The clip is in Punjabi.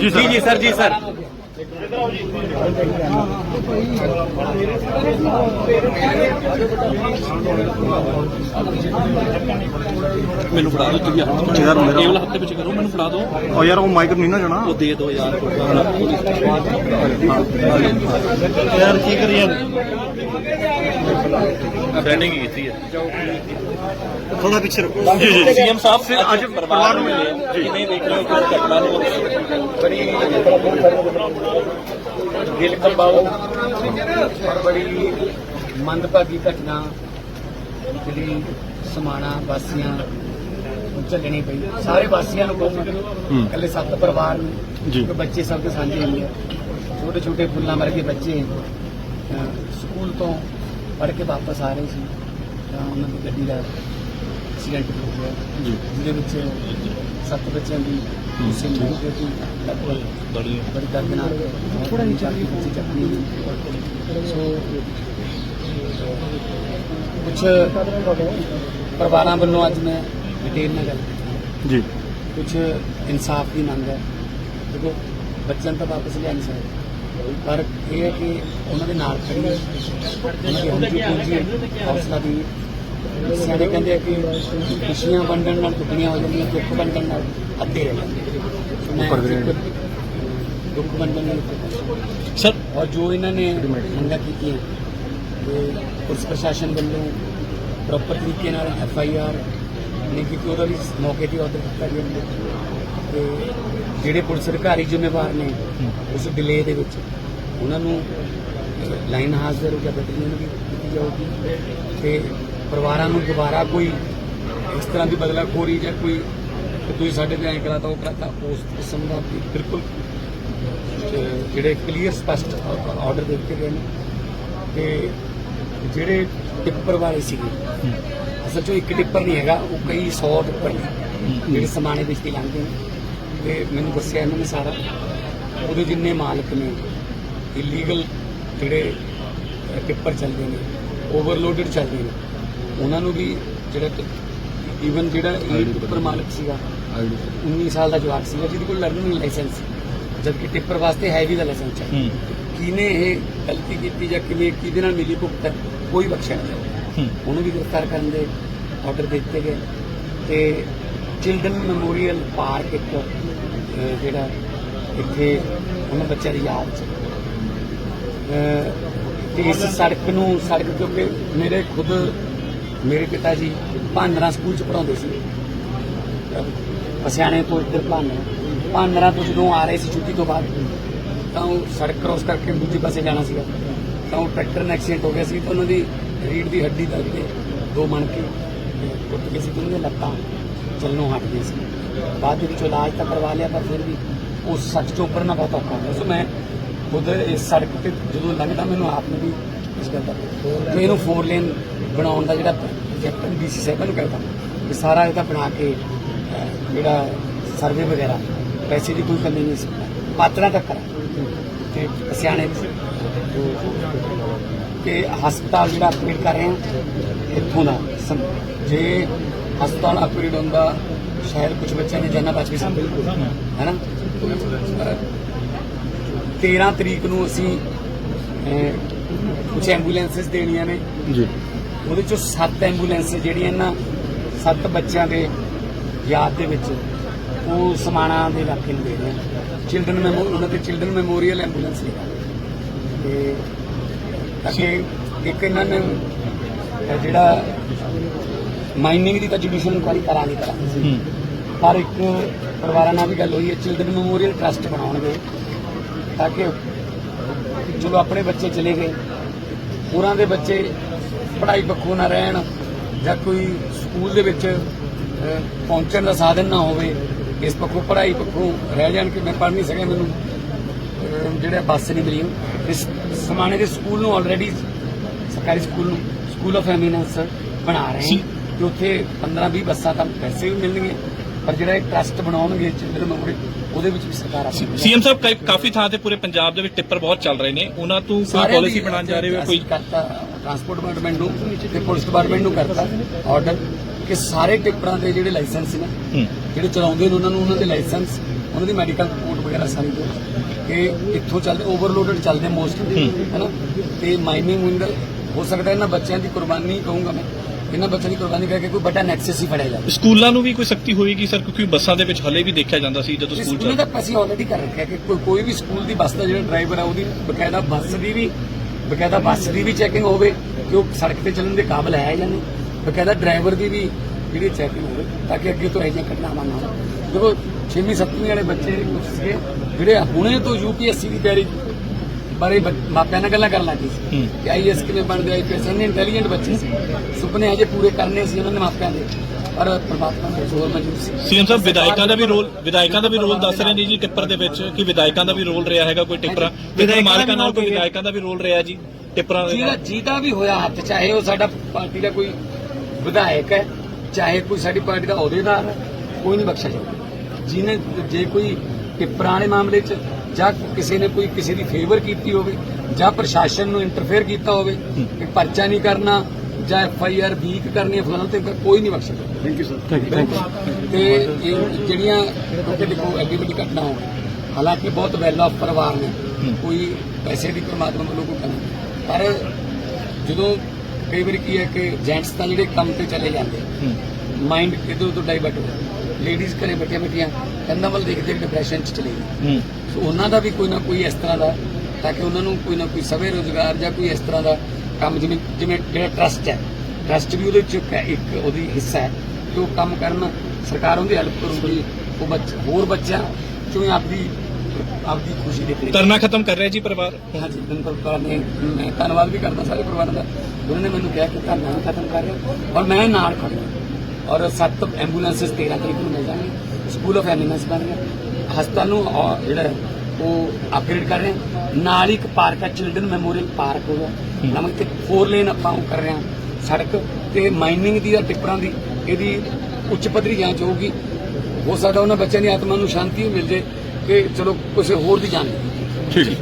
ਜੀ ਸਰ। ਜੀ ਸਰ ਜੀ ਸਰ। ਮੈਨੂੰ ਫੜਾ ਦਿਓ ਤੁਸੀਂ ਹੱਥ ਯਾਰ ਮੇਰਾ- ਕੇਵਲ ਹੱਥ ਦੇ ਵਿੱਚ ਕਰੋ ਮੈਨੂੰ ਫੜਾ ਦਿਓ। ਉਹ ਯਾਰ ਉਹ ਮਾਈਕ ਨਹੀਂ ਨਾ ਜਾਣਾ। ਉਹ ਦੇ ਦਿਓ ਯਾਰ ਯਾਰ ਕੀ ਕਰੀ ਯਾਰ ਸੈਂਡਿੰਗ ਕੀਤੀ ਹੈ ਥੋੜਾ ਪਿੱਛੇ ਰੱਖੋ ਜੀ ਜੀ ਸੀਐਮ ਸਾਹਿਬ ਫਿਰ ਅੱਜ ਪਰਿਵਾਰ ਨੂੰ ਕਿਵੇਂ ਦੇਖ ਰਹੇ ਹੋ ਕਿ ਘਟਨਾ ਨੂੰ ਬੜੀ ਦਿਲ ਕੰਬਾਉ ਔਰ ਬੜੀ ਮੰਦਭਾਗੀ ਘਟਨਾ ਜਿਹੜੀ ਸਮਾਣਾ ਵਾਸੀਆਂ ਚੱਲਣੀ ਪਈ। ਸਾਰੇ ਵਾਸੀਆਂ ਨੂੰ ਕਹੂੰਗਾ। ਇਕੱਲੇ ਸੱਤ ਪਰਿਵਾਰ ਨੂੰ ਜੀ। ਬੱਚੇ ਸਭ ਦੇ ਸਾਂਝੇ ਹੁੰਦੇ ਆ ਛੋਟੇ ਛੋਟੇ ਫੁੱਲਾਂ ਵਰਗੇ ਬੱਚੇ ਸਕੂਲ ਤੋਂ ਪੜ੍ਹ ਕੇ ਵਾਪਸ ਆ ਰਹੇ ਸੀ। ਤਾਂ ਉਹਨਾਂ ਦੀ ਗੱਡੀ ਦਾ ਐਕਸੀਡੈਂਟ ਹੋ ਗਿਆ। ਜੀ। ਜਿਹਦੇ ਵਿੱਚ ਸੱਤ ਬੱਚਿਆਂ ਦੀ ਸਿੰਘ ਹੋ ਗਈ ਸੀ ਲਗਭਗ ਬੜੀ ਬੜੀ ਦਰਦਨਾਕ ਥੋੜਾ ਨਹੀਂ ਚੱਲਦੀ ਬੱਚੀ ਚੱਕਣੀ ਹੋਈ। ਸੋ। ਕੁਝ ਪਰਿਵਾਰਾਂ ਵੱਲੋਂ ਅੱਜ ਮੈਂ ਡਿਟੇਲ ਨਾਲ ਗੱਲ ਕੀਤੀ। ਜੀ। ਕੁਝ ਇਨਸਾਫ ਦੀ ਮੰਗ ਹੈ। ਦੇਖੋ ਬੱਚਿਆਂ ਨੂੰ ਤਾਂ ਵਾਪਸ ਲਿਆ ਨਹੀਂ ਸਕਦੇ। ਪਰ ਇਹ ਹੈ ਕਿ ਉਹਨਾਂ ਦੇ ਨਾਲ ਖੜੀ ਹੈ ਉਹਨਾਂ ਦੀ ਹੌਸਲਾ ਦੀ ਸਿਆਣੇ ਕਹਿੰਦੇ ਆ ਕਿ ਖੁਸ਼ੀਆਂ ਵੰਡਣ ਨਾਲ ਦੁੱਖੀਆਂ ਹੋ ਜਾਂਦੀਆਂ ਦੁੱਖ ਵੰਡਣ ਨਾਲ ਅੱਧੇ ਰਹਿ ਜਾਂਦੇ ਗ੍ਰੇਡ। ਦੁੱਖ ਵੰਡਣ ਨਾਲ ਸਰ। ਔਰ ਜੋ ਇਹਨਾਂ ਨੇ ਮੰਗਾਂ ਕੀਤੀਆਂ ਪੁਲਿਸ ਪ੍ਰਸ਼ਾਸਨ ਵੱਲੋਂ ਪ੍ਰੋਪਰ ਤਰੀਕੇ ਨਾਲ ਐਫ ਆਈ ਆਰ ਨਹੀਂ ਕੀਤੀ ਉਹਦਾ ਵੀ ਮੌਕੇ ਤੇ ਆਰਡਰ ਦਿੱਤਾ ਗਿਆ। ਤੇ ਜਿਹੜੇ ਪੁਲਿਸ ਅਧਿਕਾਰੀ ਜ਼ਿੰਮੇਵਾਰ ਨੇ ਉਸ ਡਿਲੇ ਦੇ ਵਿੱਚ ਉਹਨਾਂ ਨੂੰ ਲਾਈਨ ਹਾਜ਼ਰ ਹੋ ਗਿਆ ਬਦਲੀਆਂ ਨੂੰ ਵੀ ਕੀਤੀ ਜਾਊਗੀ। ਤੇ ਪਰਿਵਾਰਾਂ ਨੂੰ ਦੁਬਾਰਾ ਕੋਈ ਇਸ ਤਰ੍ਹਾਂ ਦੀ ਬਦਲਾਖੋਰੀ ਜਾਂ ਕੋਈ ਕਿ ਤੁਸੀਂ ਸਾਡੇ ਤੇ ਐਂ ਕਰਾਤਾ, ਉਹ ਕਰਾਤਾ, ਉਸ ਕਿਸਮ ਦਾ ਵੀ ਬਿਲਕੁਲ ਜਿਹੜੇ ਕਲੀਅਰ ਸਪਸ਼ਟ ਆਰਡਰ ਦੇ ਦਿੱਤੇ ਗਏ ਨੇ। ਤੇ ਜਿਹੜੇ ਟਿੱਪਰ ਵਾਲੇ ਸੀਗੇ, ਅਸਲ 'ਚੋਂ ਇੱਕ ਟਿੱਪਰ ਨਹੀਂ ਹੈਗਾ, ਉਹ ਕਈ 100 ਟਿੱਪਰ ਨੇ, ਜਿਹੜੇ ਸਮਾਨੇ ਵਿੱਚ ਦੀ ਲੰਘਦੇ ਨੇ। ਤੇ ਮੈਨੂੰ ਦੱਸਿਆ ਇਹਨਾਂ ਨੇ ਸਾਰਾ। ਉਹਦੇ ਜਿੰਨੇ ਮਾਲਕ ਨੇ ਇਲੀਗਲ ਜਿਹੜੇ ਟਿੱਪਰ ਚੱਲਦੇ ਨੇ ਓਵਰਲੋਡਡ ਚੱਲਦੇ ਨੇ। ਉਹਨਾਂ ਨੂੰ ਵੀ ਜਿਹੜਾ ਈਵਨ ਜਿਹੜਾ ਇਹ ਟਿੱਪਰ ਮਾਲਕ ਸੀਗਾ। 19 ਸਾਲ ਦਾ ਜਵਾਕ ਸੀਗਾ ਜਿਹਦੇ ਕੋਲ ਲਰਨਿੰਗ ਲਾਇਸੈਂਸ ਸੀ। ਜਦਕਿ ਟਿੱਪਰ ਵਾਸਤੇ ਹੈਵੀ ਦਾ ਲਾਇਸੈਂਸ ਚਾਹੀਦਾ ਕਿਹਨੇ ਇਹ ਗਲਤੀ ਕੀਤੀ ਜਾਂ ਕਿਵੇਂ ਕਿਹਦੇ ਨਾਲ ਮਿਲੀ ਭੁਗਤ ਹੈ, ਕੋਈ ਬਖਸ਼ਿਆ ਨਹੀਂ। ਉਹਨੂੰ ਵੀ ਗ੍ਰਿਫਤਾਰ ਕਰਨ ਦੇ ਆਰਡਰ ਦੇ ਦਿੱਤੇ ਗਏ। ਤੇ ਚਿਲਡਰਨ ਮੈਮੋਰੀਅਲ ਪਾਰਕ ਇੱਕ ਜਿਹੜਾ ਇੱਥੇ ਉਹਨਾਂ ਬੱਚਿਆਂ ਦੀ ਯਾਦ ਚ। ਤੇ ਇਸ ਸੜਕ ਨੂੰ ਸੜਕ ਕਿਉਂਕਿ ਮੇਰੇ ਖੁਦ ਮੇਰੇ ਪਿਤਾ ਜੀ ਭਾਂਡਰਾ ਸਕੂਲ ਚ ਪੜਾਉਂਦੇ ਸੀ। ਪਸਿਆਣੇ ਤੋਂ ਇੱਧਰ ਭਾਂਡਰਾ ਭਾਂਡਰਾ ਤੋਂ ਜਦੋਂ ਆ ਰਹੇ ਸੀ ਛੁੱਟੀ ਤੋਂ ਬਾਅਦ, ਤਾਂ ਉਹ ਸੜਕ ਕ੍ਰੋਸ ਕਰਕੇ ਦੂਜੇ ਪਾਸੇ ਜਾਣਾ ਸੀਗਾ। ਤਾਂ ਉਹ ਟਰੈਕਟਰ ਨਾਲ ਐਕਸੀਡੈਂਟ ਹੋ ਗਿਆ ਸੀ ਤਾਂ ਉਹਨਾਂ ਦੀ ਰੀੜ ਦੀ ਹੱਡੀ ਦਰਦ ਤੇ ਦੋ ਮਣ ਕੇ ਤੇ ਟੁੱਟ ਗਈ ਸੀ ਤੇ ਉਹਦੀਆਂ ਲੱਤਾਂ ਚੱਲਣੋਂ ਹਟ ਗਈ ਸੀ। ਬਾਅਦ ਦੇ ਵਿੱਚ ਇਲਾਜ ਤਾਂ ਕਰਵਾ ਲਿਆ, ਪਰ ਫਿਰ ਵੀ ਉਸ ਸੱਚ ਤੋਂ ਉੱਪਰਨਾ ਬਹੁਤ ਔਖਾ ਹੁੰਦਾ। ਸੋ ਮੈਂ ਖੁਦ ਇਸ ਸੜਕ ਤੇ ਜਦੋਂ ਲੰਘਦਾ, ਮੈਨੂੰ ਆਪ ਨੂੰ ਵੀ ਇਸ ਗੱਲ ਦਾ। ਤੇ ਇਹਨੂੰ ਫੋਰ ਲੇਨ ਬਣਾਉਣ ਦਾ ਜਿਹੜਾ ਪ੍ਰੋਜੈਕਟ ਡੀਸੀ ਸਾਹਿਬਾਂ ਨੂੰ ਕਰਦਾ ਕਿ ਸਾਰਾ ਇਹਦਾ ਬਣਾ ਕੇ ਜਿਹੜਾ ਸਰਵੇ ਵਗੈਰਾ, ਪੈਸੇ ਦੀ ਕੋਈ ਕਮੀ ਨਹੀਂ ਸੀ। ਪਾਤਰਾ ਤੱਕ ਕਰਾਂ। ਤੇ ਸਿਆਣੇ ਕਿ ਹਸਪਤਾਲ ਜਿਹੜਾ ਅਪਗ੍ਰੇਡ ਕਰ ਰਹੇ ਹਾਂ, ਇੱਥੋਂ ਦਾ ਜੇ ਹਸਪਤਾਲ ਅਪਗ੍ਰੇਡ ਹੁੰਦਾ ਸ਼ਾਇਦ ਕੁਝ ਬੱਚਿਆਂ ਨੇ ਜਾਨਾਂ ਬਚ ਵੀ ਸਕਦੀ ਹੈ ਨਾ 13 ਤਰੀਕ ਨੂੰ ਅਸੀਂ ਕੁਝ ਐਂਬੂਲੈਂਸਸ ਦੇਣੀਆਂ ਨੇ। ਜੀ। ਉਹਦੇ ਚੋਂ 7 ਐਂਬੂਲੈਂਸ ਜਿਹੜੀਆਂ ਨਾ 7 ਬੱਚਿਆਂ ਦੇ ਯਾਦ ਦੇ ਵਿੱਚ ਉਹ ਸਮਾਣਾ ਦੇ ਇਲਾਕੇ ਨੂੰ ਦੇ ਰਹੇ ਚਿਲਡਰਨ ਮੈਮੋ ਉਹਨਾਂ ਦੇ ਚਿਲਡਰਨ ਮੈਮੋਰੀਅਲ ਐਂਬੂਲੈਂਸ ਹੈ ਤੇ ਅੱਗੇ ਇੱਕ ਇਹਨਾਂ ਨੇ ਜਿਹੜਾ ਮਾਈਨਿੰਗ ਦੀ ਤਾਂ ਜੁਡੀਸ਼ੀਅਲ ਇਨਕੁਆਇਰੀ ਕਰਾਂਗੇ ਕਰਾਂਗੇ ਪਰ ਇੱਕ ਪਰਿਵਾਰਾਂ ਨਾਲ ਵੀ ਗੱਲ ਹੋਈ ਹੈ ਚਿਲਡਰਨ ਮੈਮੋਰੀਅਲ ਟਰਸਟ ਬਣਾਉਣਗੇ ਤਾਂ ਕਿ ਚਲੋ ਆਪਣੇ ਬੱਚੇ ਚਲੇ ਗਏ ਹੋਰਾਂ ਦੇ ਬੱਚੇ ਪੜ੍ਹਾਈ ਪੱਖੋਂ ਨਾ ਰਹਿਣ ਜਾਂ ਕੋਈ ਸਕੂਲ ਦੇ ਵਿੱਚ ਪਹੁੰਚਣ ਦਾ ਸਾਧਨ ਨਾ ਹੋਵੇ ਇਸ ਪੱਖੋਂ ਪੜ੍ਹਾਈ ਪੱਖੋਂ ਰਹਿ ਜਾਣ ਕਿ ਮੈਂ ਪੜ੍ਹ ਨਹੀਂ ਸਕਿਆ ਮੈਨੂੰ ਜਿਹੜਾ ਬੱਸ ਨਹੀਂ ਮਿਲੀ ਇਸ ਸਮਾਣੇ ਦੇ ਸਕੂਲ ਨੂੰ ਆਲਰੇਡੀ ਸਰਕਾਰੀ ਸਕੂਲ ਨੂੰ ਸਕੂਲ ਆਫ ਐਮੀਨੈਂਸ ਬਣਾ ਰਹੇ। ਹਾਂ ਕਿ ਉੱਥੇ 15 20 ਬੱਸਾਂ ਤਾਂ ਪੈਸੇ ਵੀ ਮਿਲਣਗੇ ਪਰ ਜਿਹੜਾ ਇਹ ਟਰਸਟ ਬਣਾਉਣਗੇ ਚਿਲਡਰਨ ਮੈਮੋਰੀ ਉਹਦੇ ਵਿੱਚ ਵੀ ਸਰਕਾਰ ਆਪਣੀ ਸੀਐਮ ਸਾਹਿਬ ਕਈ- ਕਾਫੀ ਥਾਂ ਤੇ ਪੂਰੇ ਪੰਜਾਬ ਦੇ ਵਿੱਚ ਟਿੱਪਰ ਬਹੁਤ ਚੱਲ ਰਹੇ ਨੇ। ਉਹਨਾਂ ਤੋਂ ਕੋਈ ਪਾਲਿਸੀ ਬਣਾਉਣ ਜਾ ਰਹੇ ਹੋ ਕੋਈ ਕਰਤਾ ਟਰਾਂਸਪੋਰਟ ਡਿਪਾਰਟਮੈਂਟ ਨੂੰ ਤੇ ਪੁਲਿਸ ਡਿਪਾਰਟਮੈਂਟ ਨੂੰ ਕਰਤਾ ਆਰਡਰ ਕਿ ਸਾਰੇ ਟਿੱਪਰਾਂ ਦੇ ਜਿਹੜੇ ਲਾਇਸੈਂਸ ਨੇ ਹੂੰ। ਜਿਹੜੇ ਚਲਾਉਂਦੇ ਨੇ ਉਹਨਾਂ ਨੂੰ ਉਹਨਾਂ ਦੇ ਲਾਇਸੈਂਸ ਉਹਨਾਂ ਦੀ ਮੈਡੀਕਲ ਰਿਪੋਰਟ ਵਗੈਰਾ ਸਾਰੀ ਦਿਓ ਕਿ ਇੱਥੋਂ ਚੱਲਦੇ ਓਵਰਲੋਡਡ ਚੱਲਦੇ ਮੋਸਟ ਹੈਨਾ? ਤੇ ਮਾਈਨਿੰਗ ਵਿੰਗਰ ਹੋ ਸਕਦਾ ਇਹਨਾਂ ਬੱਚਿਆਂ ਦੀ ਕੁਰਬਾਨੀ ਕਹੂੰਗਾ ਮੈਂ। ਇਹਨਾਂ ਬੱਚਿਆਂ ਦੀ ਕੁਰਬਾਨੀ ਕਰਕੇ ਕੋਈ ਵੱਡਾ ਨੈਕਸਸ ਹੀ ਫੜਿਆ ਜਾਵੇ। ਸਕੂਲਾਂ ਨੂੰ ਵੀ ਕੋਈ ਸਖਤੀ ਹੋਏਗੀ ਸਰ? ਕਿਉਂਕਿ ਬੱਸਾਂ ਦੇ ਵਿੱਚ ਹਲੇ ਵੀ ਦੇਖਿਆ ਜਾਂਦਾ ਸੀ ਜਦੋਂ ਸਕੂਲ ਸਕੂਲ ਦਾ ਅਸੀਂ ਆਲਰੇਡੀ ਕਰ ਰੱਖਿਆ ਕਿ ਕੋਈ ਕੋਈ ਵੀ ਸਕੂਲ ਦੀ ਬੱਸ ਦਾ ਜਿਹੜਾ ਡਰਾਈਵਰ ਆ ਉਹਦੀ ਬਕਾਇਦਾ ਬੱਸ ਦੀ ਵੀ ਬਕਾਇਦਾ ਬੱਸ ਦੀ ਵੀ ਚੈਕਿੰਗ ਹੋਵੇ ਕਿ ਉਹ ਸੜਕ ਤੇ ਚੱਲਣ ਦੇ ਕਾਬਿਲ ਹੈ ਜਾਂ ਨਹੀਂ। ਬਕਾਇਦਾ ਡਰਾਈਵਰ ਦੀ ਵੀ ਜਿਹੜੀ ਚੈਕਿੰਗ ਹੋਵੇ ਤਾਂ ਕਿ ਅੱਗੇ ਤੋਂ ਇਹ ਜਿਹੀਆਂ ਘਟਨਾਵਾਂ ਨਾ ਹੋਣ। ਦੇਖੋ 6ਵੀਂ 7ਵੀਂ ਵਾਲੇ ਬੱਚੇ ਕੁਝ ਸੀਗੇ ਜਿਹੜੇ ਹੁਣੇ ਤੋਂ ਯੂਪੀਐਸਸੀ ਦੀ ਤਿਆਰੀ ਬਾਰੇ ਬੱਚ- ਮਾਪਿਆਂ ਨਾਲ ਗੱਲਾਂ ਕਰਨ ਲੱਗੇ ਸੀ। ਕਿ ਆਈਐਸ ਕਿਵੇਂ ਬਣਦੇ ਆਈਪੀਐਸ ਇੰਨੇ ਇੰਟੈਲੀਜੈਂਟ ਬੱਚੇ ਸੀ ਸੁਪਨੇ ਅਜੇ ਪੂਰੇ ਕਰਨੇ ਸੀ ਉਹਨਾਂ ਦੇ ਮਾਪਿਆਂ ਦੇ। ਪਰ ਪਰਮਾਤਮਾ ਦਾ ਜ਼ੋਰ ਮੌਜੂਦ ਸੀ। ਸੀਐਮ ਸਾਹਿਬ ਵਿਧਾਇਕਾਂ ਦਾ ਵੀ ਰੋਲ ਵਿਧਾਇਕਾਂ ਦਾ ਵੀ ਰੋਲ ਦੱਸ ਰਹੇ ਨੇ ਜੀ ਟਿੱਪਰ ਦੇ ਵਿੱਚ ਕਿ ਵਿਧਾਇਕਾਂ ਦਾ ਵੀ ਰੋਲ ਰਿਹਾ ਹੈਗਾ ਕੋਈ ਟਿੱਪਰਾਂ। ਵਿਧਾਇਕ ਮਾਲਕਾਂ ਨਾਲ ਕੋਈ ਵਿਧਾਇਕਾਂ ਦਾ ਵੀ ਰੋਲ ਰਿਹਾ ਜੀ ਟਿੱਪਰਾਂ ਦੇ ਜਿਹਦਾ। ਜਿਹਦਾ ਵੀ ਹੋਇਆ ਹੱਥ ਚਾਹੇ ਉਹ ਸਾਡਾ ਪਾਰਟੀ ਦਾ ਕੋਈ ਵਿਧਾਇਕ ਹੈ ਚਾਹੇ ਕੋਈ ਸਾਡੀ ਪਾਰਟੀ ਦਾ ਅਹੁਦੇਦਾਰ ਹੈ ਕੋਈ ਨਹੀਂ ਬਖਸ਼ਿਆ ਜਾਊਗਾ ਜਿਹਨੇ ਜੇ ਕੋਈ ਟਿੱਪਰਾਂ ਵਾਲੇ ਮਾਮਲੇ 'ਚ ਜਾਂ ਕਿਸੇ ਨੇ ਕੋਈ ਕਿਸੇ ਦੀ ਫੇਵਰ ਕੀਤੀ ਹੋਵੇ ਜਾਂ ਪ੍ਰਸ਼ਾਸਨ ਨੂੰ ਇੰਟਰਫੇਅਰ ਕੀਤਾ ਹੋਵੇ ਕਿ ਪਰਚਾ ਨਹੀਂ ਕਰਨਾ ਜਾਂ ਐਫ ਆਈ ਆਰ ਵੀਕ ਕਰਨੀ ਹੈ ਫਲਾਣਾ ਤੇ ਕੋਈ ਨਹੀਂ ਜਾਊਗਾ ਥੈਂਕ ਯੂ ਸਰ ਤੇ ਇਹ ਜਿਹੜੀਆਂ ਕਿਉਂਕਿ ਦੇਖੋ ਐਡੀ ਵੱਡੀ ਘਟਨਾ ਹੋ ਗਈ ਹਾਲਾਂਕਿ ਬਹੁਤ ਵੈਲ ਆਫ ਪਰਿਵਾਰ ਨੇ ਕੋਈ ਪੈਸੇ ਦੀ ਪਰਮਾਤਮਾ ਵੱਲੋਂ ਕੋਈ ਕਮੀ ਪਰ ਜਦੋਂ ਕਈ ਵਾਰੀ ਕੀ ਹੈ ਕਿ ਜੈਂਟਸ ਤਾਂ ਜਿਹੜੇ ਕੰਮ ਤੇ ਚਲੇ ਜਾਂਦੇ ਮਾਈਂਡ ਇਧਰ ਉਧਰ ਡਾਈਵਰਟ ਹੋ ਜਾਂਦਾ ਲੇਡੀਜ਼ ਘਰੇ ਬੈਠੀਆਂ ਬੈਠੀਆਂ ਕੰਨਾਂ ਵੱਲ ਦੇਖਦੇ ਡਿਪਰੈਸ਼ਨ ਚ ਚਲੇ ਹੂੰ। ਸੋ ਉਹਨਾਂ ਦਾ ਵੀ ਕੋਈ ਨਾ ਕੋਈ ਇਸ ਤਰ੍ਹਾਂ ਦਾ ਤਾਂ ਕਿ ਉਹਨਾਂ ਨੂੰ ਕੋਈ ਨਾ ਕੋਈ ਸਵੇ ਰੋਜ਼ਗਾਰ ਜਾਂ ਕੋਈ ਇਸ ਤਰ੍ਹਾਂ ਦਾ ਕੰਮ ਜਿਵੇਂ ਜਿਵੇਂ ਜਿਹੜਾ ਟਰਸਟ ਹੈ। ਟਰਸਟ ਵੀ ਉਹਦੇ ਚ ਇੱਕ ਉਹਦੀ ਹਿੱਸਾ ਹੈ ਕਿ ਉਹ ਕੰਮ ਕਰਨ ਸਰਕਾਰ ਉਹਦੀ ਹੈਲਪ ਕਰੂਗੀ ਉਹ ਬੱਚੇ ਹੋਰ ਬੱਚਿਆਂ ਕਿਵੇਂ ਆਪਦੀ ਆਪਦੀ ਖੁਸ਼ੀ ਦੇ ਤਰੀਕੇ ਧਰਨਾ ਖਤਮ ਕਰ ਰਿਹਾ ਜੀ ਪਰਿਵਾਰ? ਹਾਂਜੀ ਬਿਲਕੁਲ ਪਰਿਵਾਰ ਨੇ ਮੈਂ ਧੰਨਵਾਦ ਵੀ ਕਰਦਾ ਸਾਰੇ ਪਰਿਵਾਰਾਂ ਦਾ। ਉਹਨਾਂ ਨੇ ਮੈਨੂੰ ਕਿਹਾ ਕਿ ਨਹੀਂ ਖਤਮ ਕਰ ਰਿਹਾ। ਔਰ ਮੈਂ ਨਾਲ ਖੜਾ ਔਰ ਸੱਤ ਐਂਬੂਲੈਂਸਸ 13 ਤਰੀਕ ਨੂੰ ਮਿਲ ਜਾਣਗੇ। ਸਕੂਲ ਆਫ ਐਨੀਮਲਸ ਬਣ ਗਿਆ। ਹਸਪਤਾਲ ਨੂੰ ਔਰ ਜਿਹੜਾ ਹੈ ਉਹ ਅਪਗ੍ਰੇਡ ਕਰ ਰਹੇ ਹਾਂ। ਨਾਲ ਹੀ ਇੱਕ ਪਾਰਕ ਹੈ ਚਿਲਡਰਨ ਮੈਮੋਰੀਅਲ ਪਾਰਕ ਹੋਗਾ ਨਮਕ ਤੇ 4 ਲੇਨ ਆਪਾਂ ਉਹ ਕਰ ਰਹੇ ਹਾਂ ਸੜਕ। ਤੇ ਮਾਈਨਿੰਗ ਦੀ ਜਾਂ ਟਿੱਪਰਾਂ ਦੀ ਇਹਦੀ ਉੱਚ ਪੱਧਰੀ ਜਾਂਚ ਹੋਊਗੀ। ਹੋ ਸਕਦਾ ਉਹਨਾਂ ਬੱਚਿਆਂ ਦੀ ਆਤਮਾ ਨੂੰ ਸ਼ਾਂਤੀ ਮਿਲ ਜੇ ਕਿ ਚਲੋ ਕਿਸੇ ਹੋਰ ਦੀ ਜਾਨ। ਠੀਕ ਯੂ